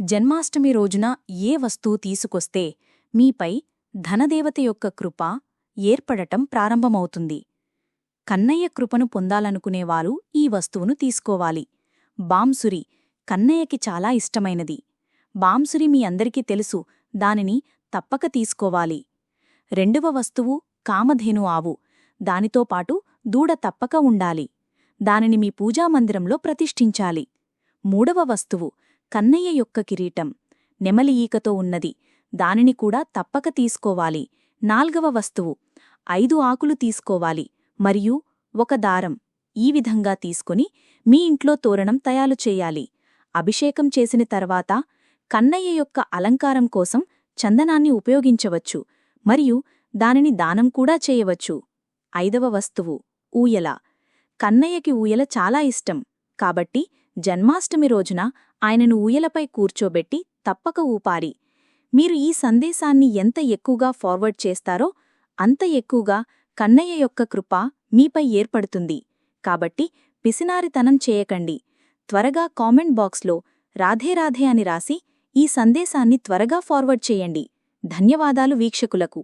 జన్మాష్టమి రోజున ఏ వస్తువు తీసుకొస్తే మీపై ధనదేవత యొక్క కృప ఏర్పడటం ప్రారంభమవుతుంది. కన్నయ్య కృపను పొందాలనుకునేవారు ఈ వస్తువును తీసుకోవాలి. బాంసురి కన్నయ్యకి చాలా ఇష్టమైనది. బాంసురి మీ అందరికీ తెలుసు దానిని తప్పక తీసుకోవాలి. రెండవ వస్తువు కామధేను ఆవు. దానితో పాటు దూడ తప్పక ఉండాలి. దానిని మీ పూజామందిరంలో ప్రతిష్ఠించాలి. మూడవ వస్తువు కన్నయ్య యొక్క కిరీటం నెమలి ఈకతో ఉన్నది. దానిని కూడా తప్పక తీసుకోవాలి. నాల్గవ వస్తువు. ఐదు ఆకులు తీసుకోవాలి. మరియు ఒక దారం ఈ విధంగా తీసుకుని మీ ఇంట్లో తోరణం తయారు చేయాలి. అభిషేకం చేసిన తర్వాత కన్నయ్య యొక్క అలంకారం కోసం చందనాన్ని ఉపయోగించవచ్చు. మరియు దానిని దానం కూడా చేయవచ్చు. ఐదవ వస్తువు. ఊయల. కన్నయ్యకి ఊయల చాలా ఇష్టం. కాబట్టి జన్మాష్టమి రోజున ఆయనను ఊయలపై కూర్చోబెట్టి తప్పక ఊపారి. మీరు ఈ సందేశాన్ని ఎంత ఎక్కువగా ఫార్వర్డ్ చేస్తారో అంత ఎక్కువగా కన్నయ్య యొక్క కృప మీపై ఏర్పడుతుంది. కాబట్టి పిసినారితనం చేయకండి. త్వరగా కామెంట్ బాక్స్లో రాధే రాధే అని రాసి ఈ సందేశాన్ని త్వరగా ఫార్వర్డ్ చేయండి. ధన్యవాదాలు వీక్షకులకు.